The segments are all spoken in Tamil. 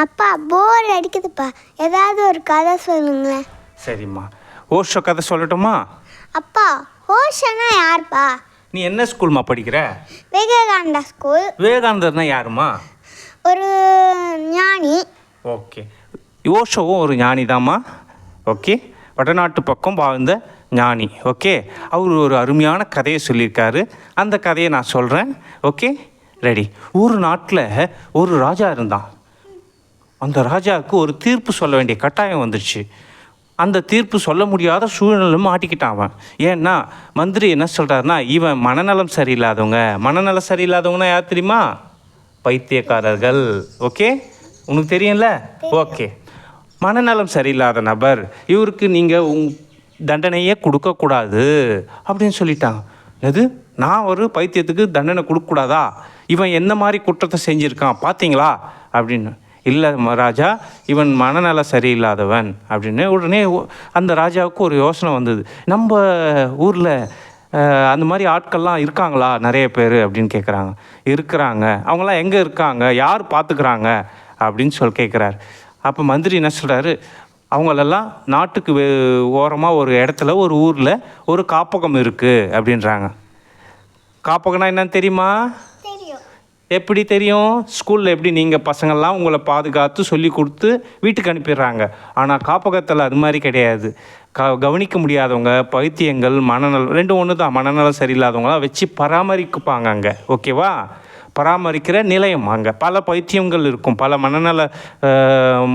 அப்பா போர் அடிக்குதுப்பா. ஏதாவது ஒரு கதை சொல்லுங்களேன். சரிம்மா. ஓஷோ கதை சொல்லட்டுமா? அப்பா ஹோஷனா யார்ப்பா? நீ என்ன ஸ்கூல்மா படிக்கிற? விவேகானந்தா ஸ்கூல் விவேகானந்தர்னா யாருமா ஒரு ஞானி. ஓகே. ஓஷோவும் ஒரு ஞானி தாம்மா ஓகே. வடநாட்டு பக்கம் வாழ்ந்த ஞானி. ஓகே. அவர் ஒரு அருமையான கதையை சொல்லியிருக்காரு. அந்த கதையை நான் சொல்கிறேன் ஓகே. ரெடி. ஒரு நாட்டில் ஒரு ராஜா இருந்தான். அந்த ராஜாவுக்கு ஒரு தீர்ப்பு சொல்ல வேண்டிய கட்டாயம் வந்துடுச்சு அந்த தீர்ப்பு சொல்ல முடியாத சூழ்நிலை மாட்டிக்கிட்டான் அவன். ஏன்னா மந்திரி என்ன சொல்கிறாருன்னா இவன் மனநலம் சரியில்லாதவங்க. மனநலம் சரியில்லாதவங்கன்னா யார் தெரியுமா? பைத்தியக்காரர்கள். ஓகே? உனக்கு தெரியும்ல? ஓகே. மனநலம் சரியில்லாத நபர் இவருக்கு நீங்கள் உங் தண்டனையே கொடுக்கக்கூடாது அப்படின்னு சொல்லிட்டாங்க எது? நான் ஒரு பைத்தியத்துக்கு தண்டனை கொடுக்கக்கூடாதா? இவன் என்ன மாதிரி குற்றத்தை செஞ்சுருக்கான்? பார்த்தீங்களா அப்படின்னு. இல்லை ராஜா இவன் மனநல சரியில்லாதவன். அப்படின்னு உடனே அந்த ராஜாவுக்கு ஒரு யோசனை வந்தது. நம்ம ஊரில் அந்த மாதிரி ஆட்கள்லாம் இருக்காங்களா நிறைய பேர்? அப்படின்னு கேட்குறாங்க இருக்கிறாங்க. அவங்களாம் எங்கே இருக்காங்க? யார் பார்த்துக்கிறாங்க அப்படின்னு சொல்லி கேட்குறாரு அப்போ மந்திரி என்ன சொல்கிறாரு அவங்களெல்லாம் நாட்டுக்கு ஓரமாக ஒரு இடத்துல ஒரு ஊரில் ஒரு காப்பகம் இருக்குது அப்படின்றாங்க. காப்பகம்னா என்னன்னு தெரியுமா? எப்படி தெரியும்? ஸ்கூலில் எப்படி நீங்கள் பசங்கள்லாம் உங்களை பாதுகாத்து சொல்லி கொடுத்து வீட்டுக்கு அனுப்பிடுறாங்க. ஆனால் காப்பகத்தில் அது மாதிரி கிடையாது. க கவனிக்க முடியாதவங்க பைத்தியங்கள் மனநலம் ரெண்டும் ஒன்று தான் மனநலம் சரியில்லாதவங்களாம் வச்சு பராமரிக்குப்பாங்க அங்கே. ஓகேவா? பராமரிக்கிற நிலையம். அங்கே பல பைத்தியங்கள் இருக்கும். பல மனநல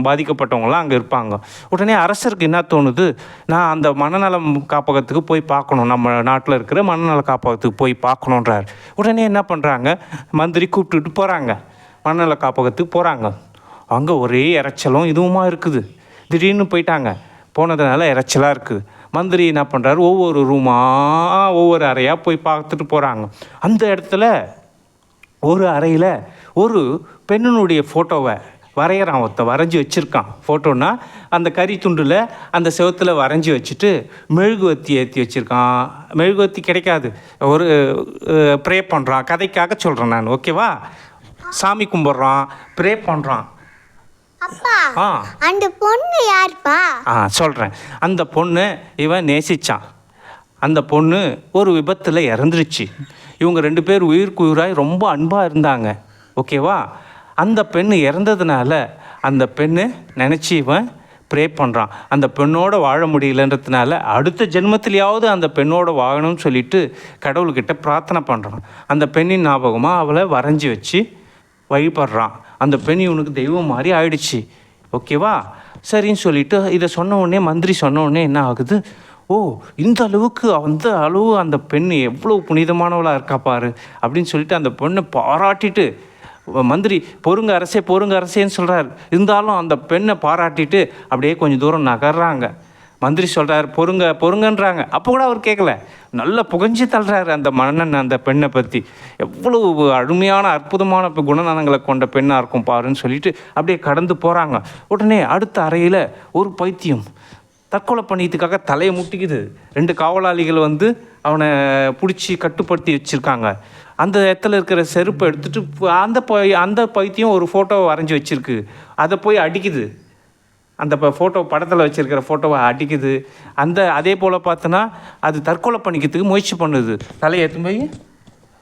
பாதிக்கப்பட்டவங்களாம் அங்கே இருப்பாங்க. உடனே அரசருக்கு என்ன தோணுது? நான் அந்த மனநலம் காப்பகத்துக்கு போய் பார்க்கணும். நம்ம நாட்டில் இருக்கிற மனநல காப்பகத்துக்கு போய் பார்க்கணுன்றார். உடனே என்ன பண்ணுறாங்க மந்திரி கூப்பிட்டுட்டு போகிறாங்க மனநல காப்பகத்துக்கு போகிறாங்க அங்கே ஒரே இறைச்சலும் இதுவுமா இருக்குது. திடீர்னு போயிட்டாங்க. போனதுனால இறைச்சலாக இருக்குது மந்திரி என்ன பண்ணுறாரு ஒவ்வொரு ரூமாக ஒவ்வொரு அறையாக போய் பார்த்துட்டு போகிறாங்க அந்த இடத்துல ஒரு அறையில் ஒரு பெண்ணினுடைய ஃபோட்டோவை வரைகிறான் ஒருத்தன் வரைஞ்சி வச்சுருக்கான். ஃபோட்டோன்னா அந்த கறி துண்டில் அந்த செவுத்தில் வரைஞ்சி வச்சுட்டு மெழுகுவத்தி ஏற்றி வச்சுருக்கான். மெழுகுவத்தி கிடைக்காது. ஒரு ப்ரே பண்ணுறான் கதைக்காக சொல்கிறேன் நான். ஓகேவா சாமி கும்பிட்றான். ப்ரே பண்ணுறான் ஆ. அந்த பொண்ணு யார்ப்பா? ஆ சொல்கிறேன் அந்த பொண்ணு இவன் நேசிச்சான். அந்த பொண்ணு ஒரு விபத்தில் இறந்துருச்சு. இவங்க ரெண்டு பேர் உயிருக்கு உயிராய் ரொம்ப அன்பாக இருந்தாங்க. ஓகேவா? அந்த பெண் இறந்ததுனால அந்த பெண்ணு நினச்சி இவன் ப்ரே பண்ணுறான் அந்த பெண்ணோட வாழ முடியலன்றதுனால அடுத்த ஜென்மத்திலேயாவது அந்த பெண்ணோட வாழணும்னு சொல்லிட்டு கடவுள்கிட்ட பிரார்த்தனை பண்ணுறான் அந்த பெண்ணின் ஞாபகமாக அவளை வரைஞ்சி வச்சு வழிபடுறான். அந்த பெண் இவனுக்கு தெய்வம் மாதிரி ஆயிடுச்சு. ஓகேவா? சரின்னு சொல்லிட்டு இதை சொன்ன உடனே மந்திரி சொன்ன உடனே என்ன ஆகுது? ஓ இந்த அளவுக்கு அந்த அளவு அந்த பெண் எவ்வளோ புனிதமானவளாக இருக்கா பாரு அப்படின்னு சொல்லிட்டு அந்த பெண்ணை பாராட்டிட்டு மந்திரி பொறுங்க அரசே பொறுங்க அரசேன்னு சொல்கிறார் இருந்தாலும் அந்த பெண்ணை பாராட்டிட்டு அப்படியே கொஞ்சம் தூரம் நகர்றாங்க. மந்திரி சொல்கிறார் பொறுங்க பொறுங்கன்றாங்க. அப்போ கூட அவர் கேட்கல நல்லா புகஞ்சு தள்ளுறாரு அந்த மன்னன் அந்த பெண்ணை பற்றி எவ்வளவு அருமையான அற்புதமான குணநலங்களை கொண்ட பெண்ணாக இருக்கும் பாருன்னு சொல்லிட்டு அப்படியே கடந்து போகிறாங்க உடனே அடுத்த அறையில் ஒரு பைத்தியம் தற்கொலை பண்ணிக்கிறதுக்காக தலையை முட்டிக்குது. ரெண்டு காவலாளிகள் வந்து அவனை பிடிச்சி கட்டுப்படுத்தி வச்சுருக்காங்க. அந்த இடத்துல இருக்கிற செருப்பை எடுத்துகிட்டு அந்த பை அந்த பைத்தியம் ஒரு ஃபோட்டோவை வரைஞ்சி வச்சுருக்கு. அதை போய் அடிக்குது. அந்த ஃபோட்டோ படத்தில் வச்சுருக்கிற ஃபோட்டோவை அடிக்குது. அந்த அதே போல் பார்த்தோன்னா அது தற்கொலை பண்ணிக்கிறதுக்கு முயற்சி பண்ணுது. தலையை எடுத்து போய்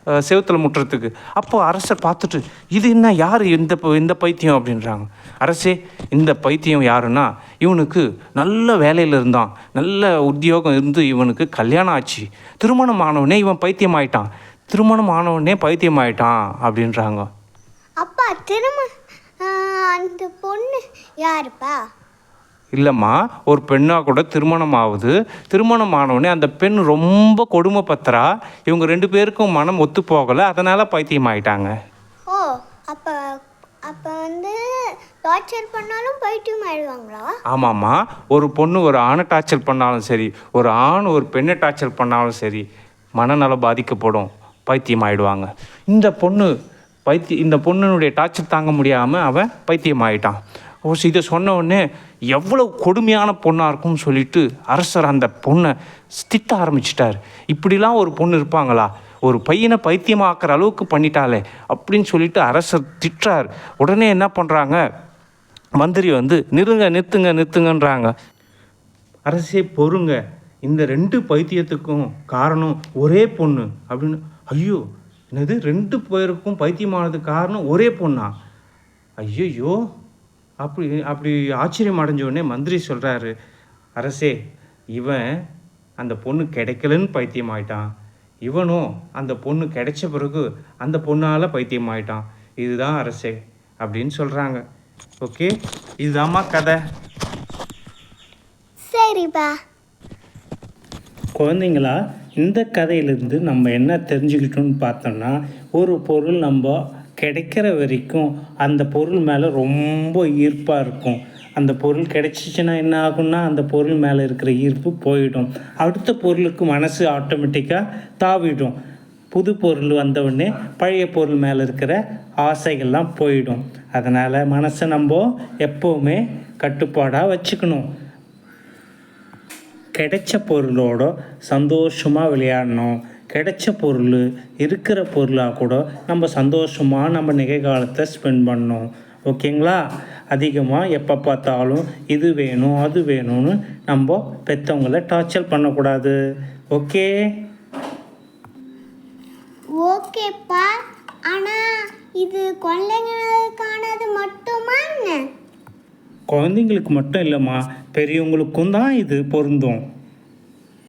செவுத்துல முட்டுறதுக்கு. அப்போது அரசர் பார்த்துட்டு இது என்ன யார் இந்த இந்த பைத்தியம்? அப்படின்றாங்க. அரசே இந்த பைத்தியம் யாருன்னா இவனுக்கு நல்ல வேலையில் இருந்தான். நல்ல உத்தியோகம் இருந்து இவனுக்கு கல்யாணம் ஆச்சு. திருமணம் ஆனவனே இவன் பைத்தியம் ஆயிட்டான். திருமணம் ஆனவனே பைத்தியம் ஆயிட்டான் அப்படின்றாங்க. அப்பா திரும்ப அந்த பொண்ணு யாருப்பா? இல்லைம்மா ஒரு பெண்ணாக கூட திருமணம் ஆகுது திருமணம் ஆனவுடனே அந்த பெண் ரொம்ப கொடுமைப்பத்துறா இவங்க ரெண்டு பேருக்கும் மனம் ஒத்து போகலை அதனால் பைத்தியம் ஆயிட்டாங்க ஓ அப்போ அப்போ வந்து டார்ச்சர் பண்ணாலும் பைத்தியம் ஆயிடுவாங்களா ஆமாம்மா ஒரு பொண்ணு ஒரு ஆணை டார்ச்சர் பண்ணாலும் சரி ஒரு ஆண் ஒரு பெண்ணை டார்ச்சர் பண்ணாலும் சரி மனநலம் பாதிக்கப்படும் பைத்தியம் ஆயிடுவாங்க இந்த பொண்ணு பைத்திய இந்த பொண்ணுனுடைய டார்ச்சர் தாங்க முடியாமல் அவன் பைத்தியம் ஆயிட்டான் ஓ இதை சொன்ன உடனே எவ்வளவு கொடுமையான பொண்ணாக இருக்கும்னு சொல்லிட்டு அரசர் அந்த பொண்ணை திட்ட ஆரம்பிச்சிட்டார். இப்படிலாம் ஒரு பொண்ணு இருப்பாங்களா? ஒரு பையனை பைத்தியமாக்குற அளவுக்கு பண்ணிட்டாலே அப்படின்னு சொல்லிட்டு அரசர் திட்டுறார். உடனே என்ன பண்ணுறாங்க மந்திரி வந்து நிறுங்க நிறுத்துங்க நிறுத்துங்கன்றாங்க. அரசே பொறுங்க. இந்த ரெண்டு பைத்தியத்துக்கும் காரணம் ஒரே பொண்ணு. அப்படின்னு ஐயோ என்னது? ரெண்டு பேருக்கும் பைத்தியமானதுக்கு காரணம் ஒரே பொண்ணா? ஐயோ அப்படி அப்படி ஆச்சரியம் அடைஞ்ச உடனே மந்திரி சொல்கிறாரு அரசே இவன் அந்த பொண்ணு கிடைக்கலன்னு பைத்தியமாயிட்டான். இவனும் அந்த பொண்ணு கிடைச்ச பிறகு அந்த பொண்ணால் பைத்தியமாயிட்டான். இதுதான் அரசே அப்படின்னு சொல்கிறாங்க ஓகே? இதுதாம்மா கதை. சரிப்பா. குழந்தைங்களா இந்த கதையிலேருந்து நம்ம என்ன தெரிஞ்சுக்கிட்டோம்னு பார்த்தோம்னா ஒரு பொருள் நம்ம கிடைக்கிற வரைக்கும் அந்த பொருள் மேலே ரொம்ப ஈர்ப்பாக இருக்கும். அந்த பொருள் கிடைச்சிச்சின்னா என்ன ஆகும்னா அந்த பொருள் மேலே இருக்கிற ஈர்ப்பு போயிடும். அடுத்த பொருளுக்கு மனசு ஆட்டோமேட்டிக்காக தாவிடும். புது பொருள் வந்தவுடனே பழைய பொருள் மேலே இருக்கிற ஆசைகள்லாம் போயிடும். அதனால் மனசை நம்ம எப்போவுமே கட்டுப்பாடாக வச்சுக்கணும். கிடைச்ச பொருளோட சந்தோஷமாக விளையாடணும். கிடைச்ச பொருள் இருக்கிற பொருளாக கூட நம்ம சந்தோஷமாக நம்ம நிகழ்காலத்தை ஸ்பெண்ட் பண்ணணும் ஓகேங்களா அதிகமாக எப்போ பார்த்தாலும் இது வேணும் அது வேணும்னு நம்ம பெற்றவங்கள டார்ச்சர் பண்ணக்கூடாது. ஓகே ஓகேப்பா ஆனால் இது குழந்தைங்களுக்கானது மட்டுமா குழந்தைங்களுக்கு மட்டும் இல்லைம்மா பெரியவங்களுக்கும் தான் இது பொருந்தும்.